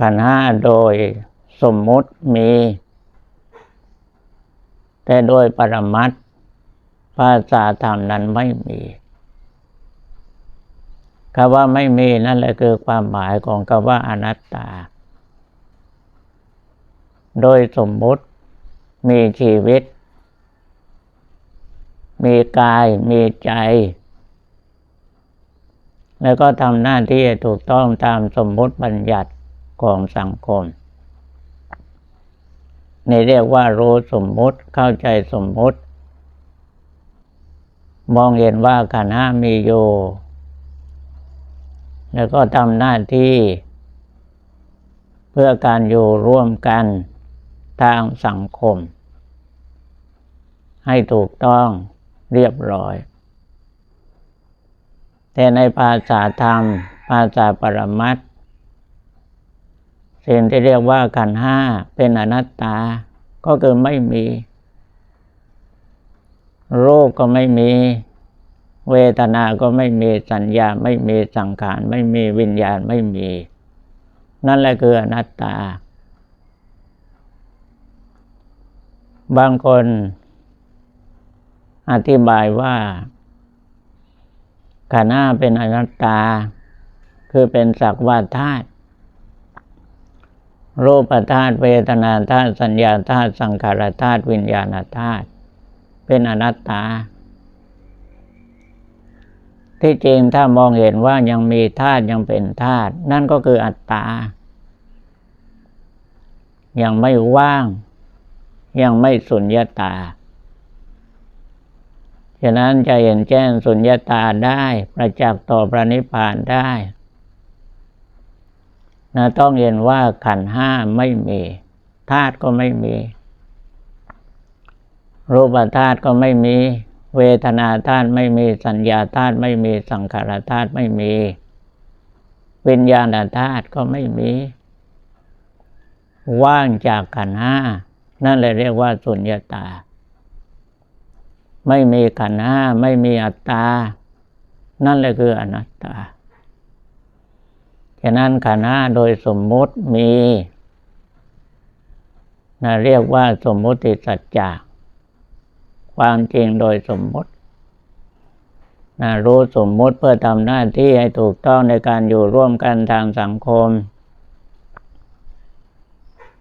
ขันห้าโดยสมมุติมี แต่โดยปรมัตภาษาธรรมนั้นไม่มีคำว่าไม่มีนั่นแหละคือความหมายของคำว่าอนัตตา โดยสมมุติมีชีวิต มีกาย มีใจ แล้วก็ทำหน้าที่ถูกต้องตามสมมุติบัญญัติ ของสังคมนี่เรียกว่ารู้สมมุติเข้าใจสมมุติ มองเห็นว่าขันห้ามีอยู่ แล้วก็ทำหน้าที่ เพื่อการอยู่ร่วมกันทางสังคม ให้ถูกต้องเรียบร้อย แต่ในภาษาธรรม ภาษาปรมัตถ สิ่งที่เรียกว่าขันห้าเป็นอนัตตา ก็คือไม่มี โรคก็ไม่มี เวทนา ก็ไม่มีสัญญา ไม่มีสังขาร ไม่มีวิญญาณ ไม่มี นั่นแหละคืออนัตตา บางคนอธิบายว่าขันห้าเป็นอนัตตา คือเป็นสักว่าธาตุ รูปธาตุเวทนาธาตุสัญญาธาตุสังขารธาตุวิญญาณธาตุเป็นอนัตตา ที่จริงถ้ามองเห็นว่ายังมีธาตุยังเป็นธาตุนั่นก็คืออัตตา ยังไม่ว่าง ยังไม่สุญญาตาฉะนั้นจะเห็นแจ้งสุญญาตาได้ประจักษ์ต่อพระนิพพานได้ นะต้องเห็นว่าขันห้าไม่มีธาตุก็ไม่มี รูปธาตุก็ไม่มี เวทนาธาตุไม่มีสัญญาธาตุไม่มีสังขารธาตุไม่มี วิญญาณธาตุก็ไม่มี ว่างจากขันห้านั่นเลยเรียกว่าสุญญตา ไม่มีขันห้าไม่มีอัตตา นั่นเลยคืออนัตตา ฉะนั้นขันห้าโดยสมมุติมีนะเรียกว่าสมมุติสัจจะความจริงโดยสมมุตินะรู้สมมุติเพื่อทำหน้าที่ให้ถูกต้องในการอยู่ร่วมกันทางสังคม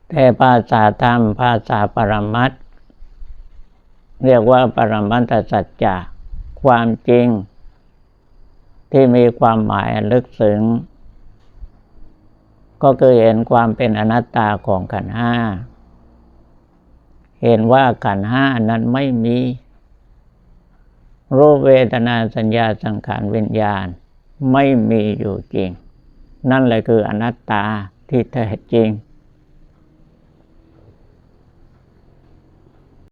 แต่ภาษาธรรมภาษาปรมัตเรียกว่าปรมัตสัจจะความจริง ที่มีความหมายลึกซึ้ง ก็คือเห็นความเป็นอนัตตาของขันห้า เห็นว่าขันห้านั้นไม่มี รูปเวทนาสัญญาสังขารวิญญาณ ไม่มีอยู่จริง นั่นแหละคืออนัตตาที่แท้จริง